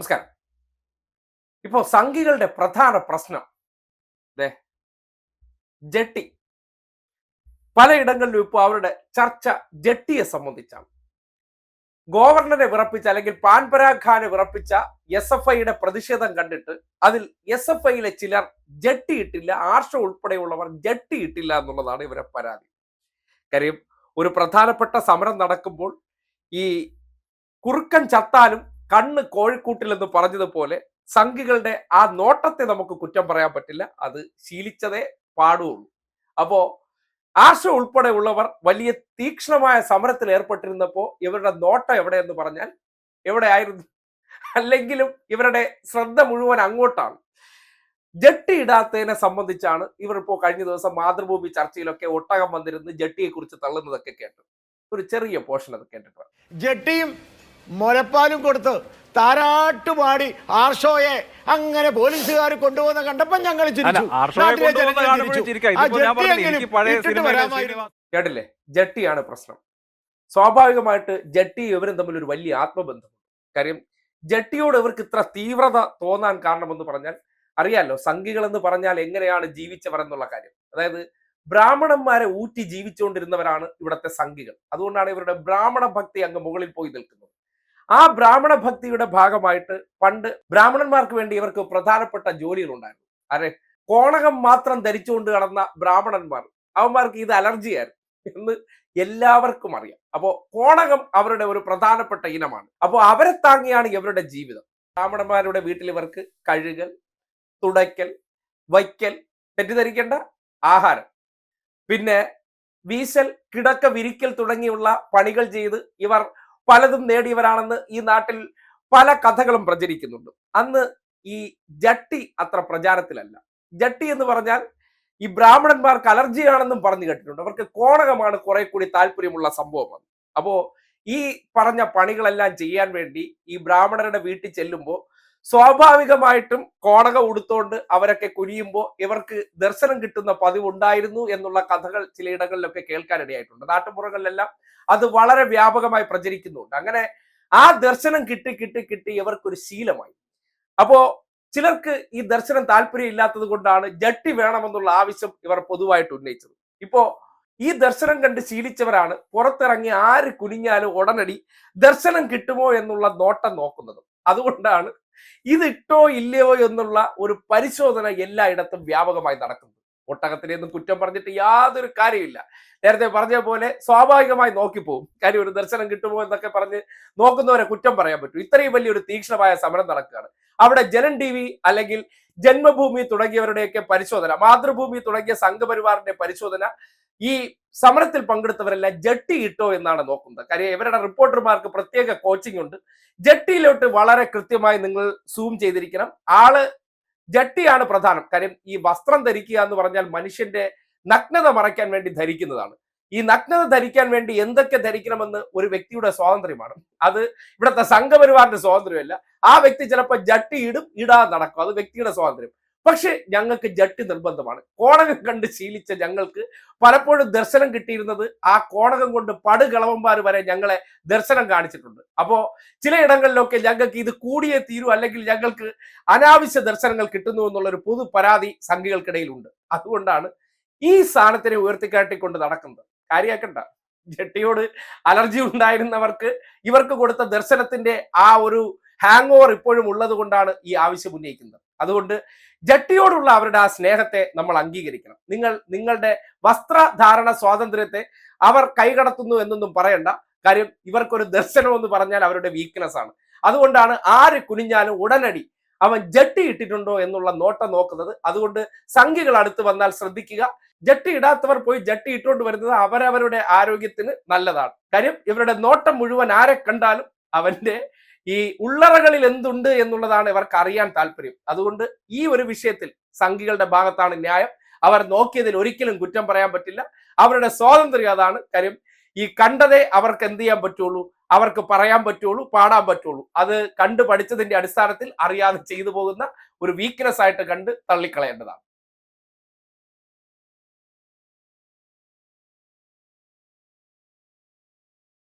നമസ്കാരം. ഇപ്പോൾ സംഘികളുടെ പ്രധാന പ്രശ്നം. ജട്ടി. പലയിടങ്ങളിലും ഇപ്പോൾ അവരുടെ ചർച്ച ജട്ടിയെ സംബന്ധിച്ചാണ്. ഗവർണറെ വിറപ്പിച്ച അല്ലെങ്കിൽ പാൻപരാഗ് ഖാനെ വിറപ്പിച്ച എസ് എഫ് ഐയുടെ പ്രതിഷേധം കണ്ടിട്ട് അതിൽ എസ് എഫ് ഐയിലെ ചിലർ ജട്ടിയിട്ടില്ല ആർഷ ഉൾപ്പെടെയുള്ളവർ ജട്ടിയിട്ടില്ല എന്നുള്ളതാണ് ഇവരെ പരാതി. കാര്യം ഒരു പ്രധാനപ്പെട്ട സമരം നടക്കുമ്പോൾ ഈ കുറുക്കൻ ചത്താലും കണ്ണ് കോഴിക്കൂട്ടിലെന്ന് പറഞ്ഞതുപോലെ സംഘികളുടെ ആ നോട്ടത്തെ നമുക്ക് കുറ്റം പറയാൻ പറ്റില്ല. അത് ശീലിച്ചതേ പാടുള്ളൂ. അപ്പോ ആശ ഉൾപ്പെടെ ഉള്ളവർ വലിയ തീക്ഷ്ണമായ സമരത്തിൽ ഏർപ്പെട്ടിരുന്നപ്പോ ഇവരുടെ നോട്ടം എവിടെയെന്ന് പറഞ്ഞാൽ എവിടെയായിരുന്നു? അല്ലെങ്കിലും ഇവരുടെ ശ്രദ്ധ മുഴുവൻ അങ്ങോട്ടാണ്. ജട്ടി ഇടാത്തതിനെ സംബന്ധിച്ചാണ് ഇവർ ഇപ്പോൾ കഴിഞ്ഞ ദിവസം മാതൃഭൂമി ചർച്ചയിലൊക്കെ ഒട്ടകം വന്നിരുന്ന് ജട്ടിയെ കുറിച്ച് തള്ളുന്നതൊക്കെ കേട്ടു ഒരു ചെറിയ പോർഷൻ അത് കേട്ടിട്ടുണ്ട്. ജട്ടിയും മുലപ്പാലും കൊടുത്ത് താരാട്ടുപാടി ആർഷോയെ അങ്ങനെ പോലീസുകാർ കൊണ്ടുപോകുന്ന കണ്ടപ്പോ ഞങ്ങൾ കേട്ടില്ലേ? ജട്ടിയാണ് പ്രശ്നം. സ്വാഭാവികമായിട്ട് ജട്ടി ഇവരും തമ്മിൽ ഒരു വലിയ ആത്മബന്ധം കാര്യം ജട്ടിയോട് ഇവർക്ക് ഇത്ര തീവ്രത തോന്നാൻ കാരണമെന്ന് പറഞ്ഞാൽ അറിയാലോ സംഘികൾ എന്ന് പറഞ്ഞാൽ എങ്ങനെയാണ് ജീവിച്ചവർ എന്നുള്ള കാര്യം. അതായത് ബ്രാഹ്മണന്മാരെ ഊറ്റി ജീവിച്ചുകൊണ്ടിരുന്നവരാണ് ഇവിടുത്തെ സംഘികൾ. അതുകൊണ്ടാണ് ഇവരുടെ ബ്രാഹ്മണ ഭക്തി അങ്ങ് മുകളിൽ പോയി നിൽക്കുന്നത്. ആ ബ്രാഹ്മണ ഭക്തിയുടെ ഭാഗമായിട്ട് പണ്ട് ബ്രാഹ്മണന്മാർക്ക് വേണ്ടി ഇവർക്ക് പ്രധാനപ്പെട്ട ജോലികൾ ഉണ്ടായിരുന്നു അരെ കോണകം മാത്രം ധരിച്ചുകൊണ്ട് കടന്ന ബ്രാഹ്മണന്മാർ. അവന്മാർക്ക് ഇത് അലർജിയായിരുന്നു എന്ന് എല്ലാവർക്കും അറിയാം. അപ്പോ കോണകം അവരുടെ ഒരു പ്രധാനപ്പെട്ട ഇനമാണ്. അപ്പോൾ അവരെ താങ്ങിയാണ് ഇവരുടെ ജീവിതം. ബ്രാഹ്മണന്മാരുടെ വീട്ടിൽ ഇവർക്ക് കഴുകൽ തുടയ്ക്കൽ വയ്ക്കൽ തെറ്റിദ്ധരിക്കേണ്ട ആഹാരം. പിന്നെ വീശൽ കിടക്ക വിരിക്കൽ തുടങ്ങിയുള്ള പണികൾ ചെയ്ത് ഇവർ പലതും നേടിയവരാണെന്ന് ഈ നാട്ടിൽ പല കഥകളും പ്രചരിക്കുന്നുണ്ട്. അന്ന് ഈ ജട്ടി അത്ര പ്രചാരത്തിലല്ല. ജട്ടി എന്ന് പറഞ്ഞാൽ ഈ ബ്രാഹ്മണന്മാർക്ക് അലർജിയാണെന്നും പറഞ്ഞു കേട്ടിട്ടുണ്ട്. അവർക്ക് കോണകമാണ് കുറെ കൂടി താല്പര്യമുള്ള സംഭവമാണ് അപ്പോ ഈ പറഞ്ഞ പണികളെല്ലാം ചെയ്യാൻ വേണ്ടി ഈ ബ്രാഹ്മണരുടെ വീട്ടിൽ ചെല്ലുമ്പോൾ സ്വാഭാവികമായിട്ടും കോണക ഉടുത്തോണ്ട് അവരൊക്കെ കുനിയുമ്പോൾ ഇവർക്ക് ദർശനം കിട്ടുന്ന പതിവ് ഉണ്ടായിരുന്നു എന്നുള്ള കഥകൾ ചിലയിടങ്ങളിലൊക്കെ കേൾക്കാനിടയായിട്ടുണ്ട്. നാട്ടുപുറങ്ങളിലെല്ലാം അത് വളരെ വ്യാപകമായി പ്രചരിക്കുന്നുണ്ട്. അങ്ങനെ ആ ദർശനം കിട്ടി കിട്ടി കിട്ടി ഇവർക്കൊരു ശീലമായി. അപ്പോ ചിലർക്ക് ഈ ദർശനം താല്പര്യം ഇല്ലാത്തത് കൊണ്ടാണ് ജട്ടി വേണമെന്നുള്ള ആവശ്യം ഇവർ പൊതുവായിട്ട് ഉന്നയിച്ചത്. ഇപ്പോ ഈ ദർശനം കണ്ട് ശീലിച്ചവരാണ് പുറത്തിറങ്ങി ആര് കുനിഞ്ഞാലും ഉടനടി ദർശനം കിട്ടുമോ എന്നുള്ള നോട്ടം നോക്കുന്നത്. അതുകൊണ്ടാണ് ഇത് ഇട്ടോ ഇല്ലയോ എന്നുള്ള ഒരു പരിശോധന എല്ലായിടത്തും വ്യാപകമായി നടക്കുന്നത്. ഒട്ടകത്തിനെയൊന്നും കുറ്റം പറഞ്ഞിട്ട് യാതൊരു കാര്യമില്ല നേരത്തെ പറഞ്ഞ പോലെ സ്വാഭാവികമായി നോക്കിപ്പോവും. കാര്യം ഒരു ദർശനം കിട്ടുമോ എന്നൊക്കെ പറഞ്ഞ് നോക്കുന്നവരെ കുറ്റം പറയാൻ പറ്റും. ഇത്രയും വലിയൊരു തീക്ഷണമായ സമരം നടക്കുകയാണ്. അവിടെ ജനൻ ടി വി അല്ലെങ്കിൽ ജന്മഭൂമി തുടങ്ങിയവരുടെയൊക്കെ പരിശോധന മാതൃഭൂമി തുടങ്ങിയ സംഘപരിവാറിന്റെ പരിശോധന ഈ സമരത്തിൽ പങ്കെടുത്തവരെല്ലാം ജട്ടി ഇട്ടോ എന്നാണ് നോക്കുന്നത്. കാര്യം ഇവരുടെ റിപ്പോർട്ടർമാർക്ക് പ്രത്യേക കോച്ചിങ് ഉണ്ട്. ജട്ടിയിലോട്ട് വളരെ കൃത്യമായി നിങ്ങൾ സൂം ചെയ്തിരിക്കണം. ആൾ ജട്ടിയാണ് പ്രധാനം. കാര്യം ഈ വസ്ത്രം ധരിക്കുക എന്ന് പറഞ്ഞാൽ മനുഷ്യന്റെ നഗ്നത മറയ്ക്കാൻ വേണ്ടി ധരിക്കുന്നതാണ്. ഈ നഗ്നത ധരിക്കാൻ വേണ്ടി എന്തൊക്കെ ധരിക്കണമെന്ന് ഒരു വ്യക്തിയുടെ സ്വാതന്ത്ര്യമാണ്. അത് ഇവിടുത്തെ സംഘപരിവാറിന്റെ സ്വാതന്ത്ര്യമല്ല. ആ വ്യക്തി ചിലപ്പോൾ ജട്ടി ഇടും ഇടാതെ നടക്കും. അത് വ്യക്തിയുടെ സ്വാതന്ത്ര്യം. പക്ഷെ ഞങ്ങൾക്ക് ജട്ടി നിർബന്ധമാണ്. കോണകം കണ്ട് ശീലിച്ച ഞങ്ങൾക്ക് പലപ്പോഴും ദർശനം കിട്ടിയിരുന്നത് ആ കോണകം കൊണ്ട് പടുകളവന്മാർ വരെ ഞങ്ങളെ ദർശനം കാണിച്ചിട്ടുണ്ട്. അപ്പോ ചിലയിടങ്ങളിലൊക്കെ ഞങ്ങൾക്ക് ഇത് കൂടിയേ തീരൂ അല്ലെങ്കിൽ ഞങ്ങൾക്ക് അനാവശ്യ ദർശനങ്ങൾ കിട്ടുന്നു എന്നുള്ള ഒരു പൊതു പരാതി സംഘികൾക്കിടയിലുണ്ട്. അതുകൊണ്ടാണ് ഈ സ്ഥാനത്തിനെ ഉയർത്തിക്കാട്ടിക്കൊണ്ട് നടക്കുന്നത്. കാര്യാക്കണ്ട. ജട്ടിയോട് അലർജി ഉണ്ടായിരുന്നവർക്ക് ഇവർക്ക് കൊടുത്ത ദർശനത്തിന്റെ ആ ഒരു ഹാങ് ഓവർ ഇപ്പോഴും ഉള്ളത് കൊണ്ടാണ് ഈ ആവശ്യം ഉന്നയിക്കുന്നത്. അതുകൊണ്ട് ജട്ടിയോടുള്ള അവരുടെ ആ സ്നേഹത്തെ നമ്മൾ അംഗീകരിക്കണം. നിങ്ങൾ നിങ്ങളുടെ വസ്ത്രധാരണ സ്വാതന്ത്ര്യത്തെ അവർ കൈകടത്തുന്നു എന്നൊന്നും പറയണ്ട. കാര്യം ഇവർക്കൊരു ദർശനം എന്ന് പറഞ്ഞാൽ അവരുടെ വീക്ക്നെസ് ആണ്. അതുകൊണ്ടാണ് ആര് കുനിഞ്ഞാലും ഉടനടി അവൻ ജട്ടി ഇട്ടിട്ടുണ്ടോ എന്നുള്ള നോട്ടം നോക്കുന്നത്. അതുകൊണ്ട് സംഖ്യകൾ അടുത്ത് വന്നാൽ ശ്രദ്ധിക്കുക. ജട്ടി ഇടാത്തവർ പോയി ജട്ടി ഇട്ടുകൊണ്ട് വരുന്നത് അവരവരുടെ ആരോഗ്യത്തിന് നല്ലതാണ്. കാര്യം ഇവരുടെ നോട്ടം മുഴുവൻ ആരെ കണ്ടാലും അവന്റെ ഈ ഉള്ളറകളിൽ എന്തുണ്ട് എന്നുള്ളതാണ് ഇവർക്ക് അറിയാൻ താല്പര്യം. അതുകൊണ്ട് ഈ ഒരു വിഷയത്തിൽ സംഘികളുടെ ഭാഗത്താണ് ന്യായം. അവർ നോക്കിയതിൽ ഒരിക്കലും കുറ്റം പറയാൻ പറ്റില്ല. അവരുടെ സ്വാതന്ത്ര്യം അതാണ് കാര്യം. ഈ കണ്ടതേ അവർക്ക് എന്ത് ചെയ്യാൻ പറ്റുള്ളൂ? അവർക്ക് പറയാൻ പറ്റുള്ളൂ പാടാൻ പറ്റുള്ളൂ. അത് കണ്ടു പഠിച്ചതിന്റെ അടിസ്ഥാനത്തിൽ അറിയാതെ ചെയ്തു പോകുന്ന ഒരു വീക്ക്നെസ് ആയിട്ട് കണ്ട് തള്ളിക്കളയേണ്ടതാണ്.